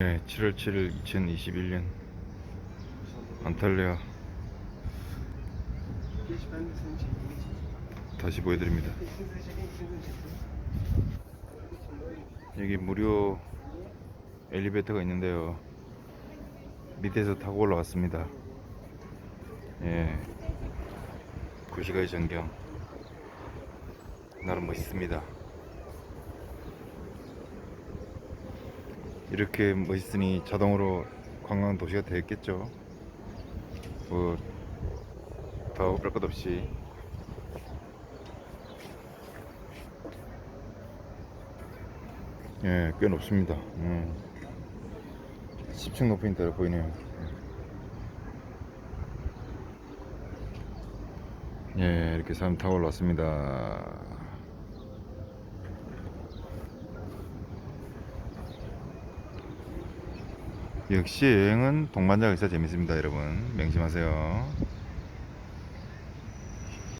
네, 7월 7일 2021년 안탈리아 다시 보여드립니다. 여기 무료 엘리베이터가 있는데요. 밑에서 타고 올라왔습니다. 예, 9시간의 전경 나름 멋있습니다. 이렇게 멋있으니 자동으로 관광 도시가 되겠죠. 뭐더 그럴 것 없이 예, 꽤 높습니다. 음. 10층 높이는 대로 보이네요. 예, 이렇게 사람 타고 올라왔습니다. 역시 여행은 동반자가 있어야 재밌습니다, 여러분. 명심하세요.